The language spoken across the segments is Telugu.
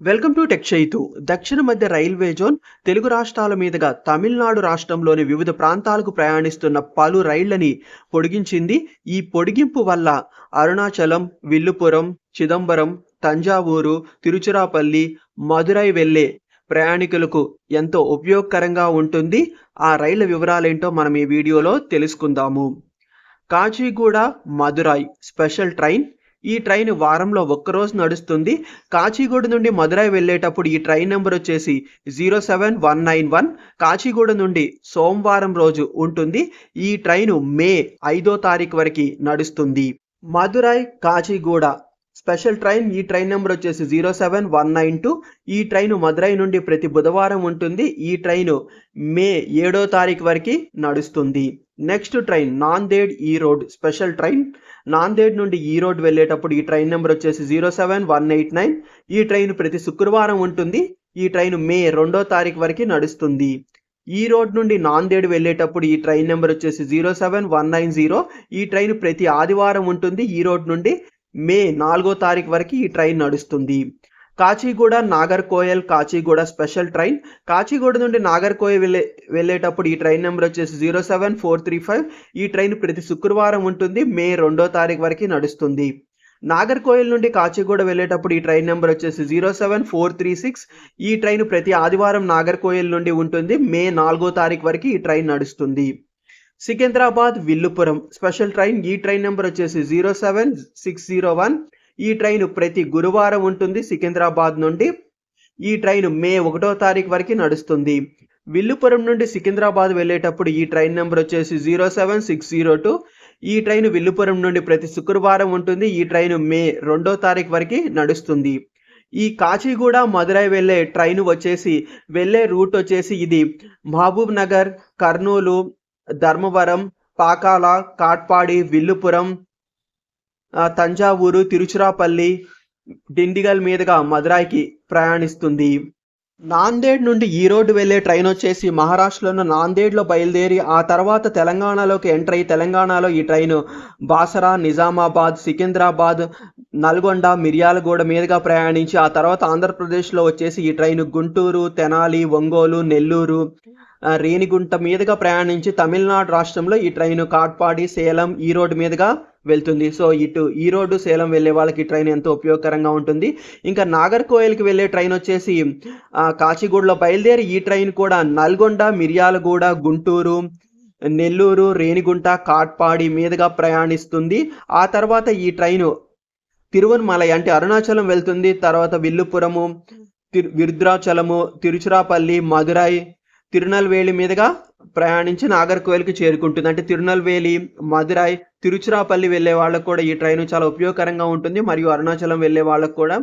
Welcome to tech Chaitu. దక్షిణ మధ్య రైల్వే జోన్ తెలుగు రాష్ట్రాల మీదుగా తమిళనాడు రాష్ట్రంలోని వివిధ ప్రాంతాలకు ప్రయాణిస్తున్న పలు రైళ్ళని పొడిగించింది. ఈ పొడిగింపు వల్ల అరుణాచలం విల్లుపురం చిదంబరం తంజావూరు తిరుచిరాపల్లి మదురై వెళ్ళే ప్రయాణికులకు ఎంతో ఉపయోగకరంగా ఉంటుంది. ఆ రైళ్ళ వివరాలేంటో మనం ఈ వీడియోలో తెలుసుకుందాము. కాచిగూడ మదురై స్పెషల్ ట్రైన్ ఈ ట్రైన్ వారంలో ఒక్కరోజు నడుస్తుంది. కాచిగూడ నుండి మదురై వెళ్ళేటప్పుడు ఈ ట్రైన్ నెంబర్ వచ్చేసి zero seven one nine one. Kacheguda నుండి సోమవారం రోజు ఉంటుంది. ఈ ట్రైను మే ఐదో తారీఖు వరకు నడుస్తుంది. మదురై కాచిగూడ స్పెషల్ ట్రైన్ ఈ ట్రైన్ నెంబర్ వచ్చేసి zero seven one nine two. ఈ ట్రైన్ మదురై నుండి ప్రతి బుధవారం ఉంటుంది. ఈ ట్రైన్ మే ఏడో తారీఖు వరకు నడుస్తుంది. నెక్స్ట్ ట్రైన్ నాందేడ్ ఈ రోడ్ స్పెషల్ ట్రైన్ నాందేడ్ నుండి ఈ రోడ్ వెళ్ళేటప్పుడు ఈ ట్రైన్ నెంబర్ వచ్చేసి zero seven one eight nine ఈ ట్రైన్ ప్రతి శుక్రవారం ఉంటుంది. ఈ ట్రైన్ మే రెండో తారీఖు వరకు నడుస్తుంది. ఈ రోడ్ నుండి నాందేడ్ వెళ్ళేటప్పుడు ఈ ట్రైన్ నెంబర్ వచ్చేసి zero seven one nine zero ఈ ట్రైన్ ప్రతి ఆదివారం ఉంటుంది. ఈ రోడ్ నుండి మే నాలుగో తారీఖు వరకు ఈ ట్రైన్ నడుస్తుంది. Kacheguda Nagercoil Kacheguda special train. Kachiguda నుండి నాగర్కోయల్ వెళ్ళే వెళ్ళేటప్పుడు ఈ ట్రైన్ నెంబర్ వచ్చేసి zero seven four three five. ఈ ట్రైన్ ప్రతి శుక్రవారం ఉంటుంది మే రెండో తారీఖు వరకు నడుస్తుంది. నాగర్కోయిల్ నుండి కాచిగూడ వెళ్ళేటప్పుడు ఈ ట్రైన్ నెంబర్ వచ్చేసి zero seven four three six. ఈ ట్రైన్ ప్రతి ఆదివారం నాగర్కోయిల్ నుండి ఉంటుంది మే నాలుగో తారీఖు వరకు ఈ ట్రైన్ నడుస్తుంది. Secunderabad Villupuram special train. ఈ ట్రైన్ నెంబర్ వచ్చేసి zero seven six zero one. ఈ ట్రైన్ ప్రతి గురువారం ఉంటుంది సికింద్రాబాద్ నుండి. ఈ ట్రైన్ మే ఒకటో తారీఖు వరకు నడుస్తుంది. విల్లుపురం నుండి సికింద్రాబాద్ వెళ్ళేటప్పుడు ఈ ట్రైన్ నెంబర్ వచ్చేసి zero seven six zero two. ఈ ట్రైన్ విల్లుపురం నుండి ప్రతి శుక్రవారం ఉంటుంది. ఈ ట్రైన్ మే రెండో తారీఖు వరకు నడుస్తుంది. ఈ కాచిగూడ మదురై వెళ్ళే ట్రైన్ వచ్చేసి వెళ్ళే రూట్ వచ్చేసి ఇది మహబూబ్ నగర్ కర్నూలు ధర్మవరం పాకాల కాట్పాడి విల్లుపురం తంజావూరు తిరుచిరాపల్లి డిండిగల్ మీదుగా మదురాయికి ప్రయాణిస్తుంది. నాందేడ్ నుండి ఈ రోడ్డు వెళ్ళే ట్రైన్ వచ్చేసి మహారాష్ట్రలోని నాందేడ్లో బయలుదేరి ఆ తర్వాత తెలంగాణలోకి ఎంటర్ అయ్యి తెలంగాణలో ఈ ట్రైన్ బాసరా నిజామాబాద్ సికింద్రాబాద్ నల్గొండ మిర్యాలగూడ మీదుగా ప్రయాణించి ఆ తర్వాత ఆంధ్రప్రదేశ్లో వచ్చేసి ఈ ట్రైన్ గుంటూరు తెనాలి ఒంగోలు నెల్లూరు రేణిగుంట మీదుగా ప్రయాణించి తమిళనాడు రాష్ట్రంలో ఈ ట్రైన్ కాట్పాడి సేలం ఈ రోడ్డు మీదుగా వెళ్తుంది. సో ఇటు ఈ రోడ్డు సేలం వెళ్ళే వాళ్ళకి ట్రైన్ ఎంతో ఉపయోగకరంగా ఉంటుంది. ఇంకా నాగర్కోయిల్కి వెళ్ళే ట్రైన్ వచ్చేసి కాచిగూడలో బయలుదేరి ఈ ట్రైన్ కూడా నల్గొండ మిర్యాలగూడ గుంటూరు నెల్లూరు రేణిగుంట కాట్పాడి మీదుగా ప్రయాణిస్తుంది. ఆ తర్వాత ఈ ట్రైన్ తిరువన్మలై అంటే అరుణాచలం వెళ్తుంది. తర్వాత విల్లుపురము తిరు విరుద్రాచలము తిరుచిరాపల్లి మదురై తిరునల్వేలి మీదుగా ప్రయాణించి నాగర్కోయిల్కి చేరుకుంటుంది. అంటే తిరునల్వేలి మదురై తిరుచిరాపల్లి వెళ్ళే వాళ్ళకు కూడా ఈ ట్రైన్ చాలా ఉపయోగకరంగా ఉంటుంది. మరియు అరుణాచలం వెళ్ళే వాళ్ళకు కూడా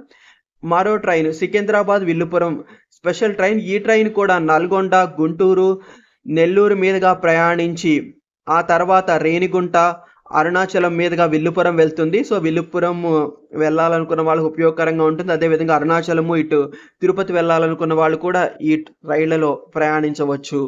మరో train Secunderabad Villupuram special train. ఈ ట్రైన్ కూడా నల్గొండ గుంటూరు నెల్లూరు మీదుగా ప్రయాణించి ఆ తర్వాత రేణిగుంట అరుణాచలం మీదుగా విల్లుపురం వెళ్తుంది. సో విల్లుపురం వెళ్ళాలనుకున్న వాళ్ళకి ఉపయోగకరంగా ఉంటుంది. అదేవిధంగా అరుణాచలము ఇటు తిరుపతి వెళ్ళాలనుకున్న వాళ్ళు కూడా ఈ రైళ్ళలో ప్రయాణించవచ్చు.